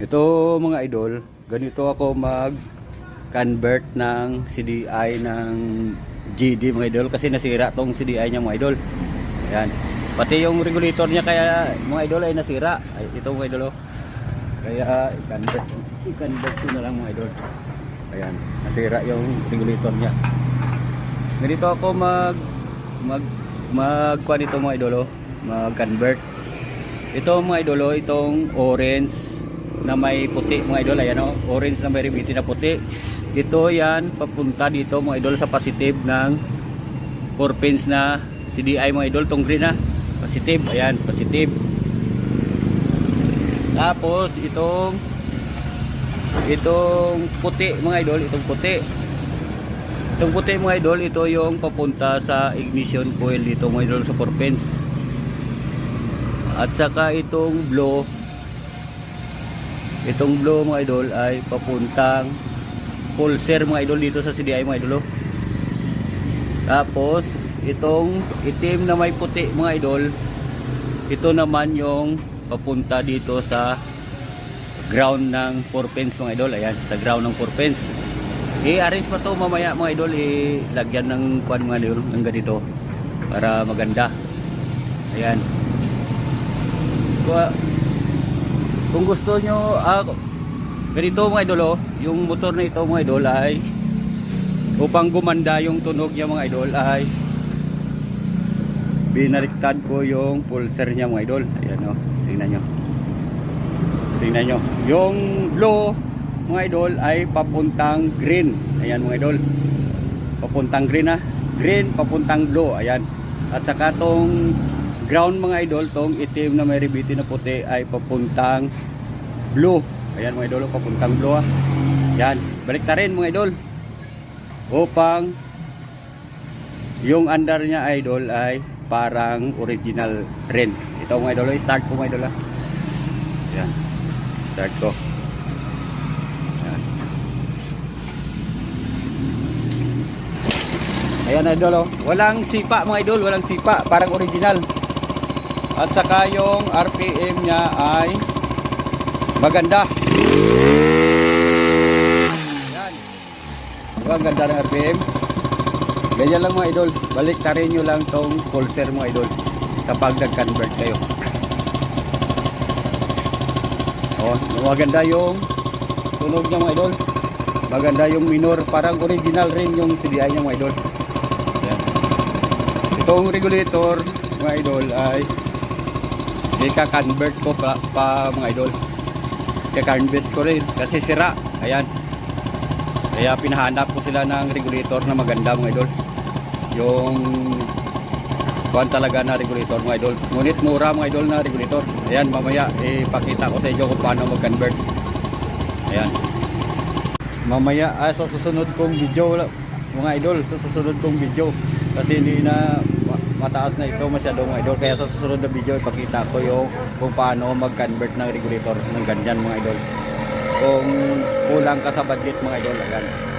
Ito mga idol, ganito ako mag convert ng CDI ng GD mga idol kasi nasira tong CDI niya mga idol. Ayan. Pati yung regulator niya kaya mga idol ay nasira. Ay, ito mga idol oh. Kaya i-convert, i-convert ko na lang mga idol. Ayan, nasira yung regulator niya. Ganito ako mag mag mag kuha nito mga idol oh, mag-convert. Ito mga idolo, itong orange na may puti mga idol, ayan o, orange na may ribiti na puti. Ito yan, papunta dito mga idol sa positive ng 4 pins na CDI mga idol, tong green na. Positive, ayan, positive. Tapos itong itong puti mga idol, itong puti. Itong puti mga idol, ito yung papunta sa ignition coil dito mga idol sa 4 pins. At saka itong blow itong blow mga idol ay papuntang pulser mga idol dito sa CDI mga idol. oh. Tapos itong itim na may puti mga idol ito naman yung papunta dito sa ground ng 4 pins mga idol. Ayan, sa ground ng 4 pins. I-arrange pa to mamaya mga idol. I-lagyan ng kwan mga idol ng ganito para maganda. Ayan. Kung gusto nyo, ah, ganito mga idol, oh, yung motor na ito mga idol ay upang gumanda yung tunog niya mga idol ay binaliktad ko yung pulser niya mga idol. Ayan oh, tingnan nyo. Tingnan nyo. Yung blue mga idol ay papuntang green. Ayan mga idol. Papuntang green ha. Green papuntang blue. Ayan. At saka tong ground mga idol, tong itim na may ribiti na puti ay papuntang blue. Ayan mga idol, papuntang blue ha. Yan, balik na rin mga idol. Upang yung under niya idol ay parang original rin. Ito mga idol, start ko mga idol ha. Yan, start ko. Yan. Ayan idol oh. Walang sipa mga idol, walang sipa, parang original. At saka yung RPM niya ay maganda. Yan. Diba ang ganda ng RPM? Ganyan lang mga idol. Balik tarin nyo lang tong pulser mga idol kapag nag-convert kayo. Oh, maganda yung tunog niya mga idol. Maganda yung minor, parang original rin yung CDI niya mga idol. Yan. Itong regulator mga idol ay ika-convert ko pa, pa mga idol. Ika-convert ko rin kasi sira. Ayan. Kaya pinahanap ko sila ng regulator na maganda mga idol. Yung kuhan talaga na regulator mga idol. Ngunit mura mga idol na regulator. Ayan, mamaya ipakita ko sa inyo kung paano mag-convert. Ayan. Mamaya ah, sa susunod kong video mga idol, sa susunod kong video kasi hindi na mataas na ito masyado mga idol. Kaya sa susunod na video ipakita ko yung kung paano mag-convert ng regulator ng ganyan mga idol. Kung kulang ka sa budget mga idol, ayan.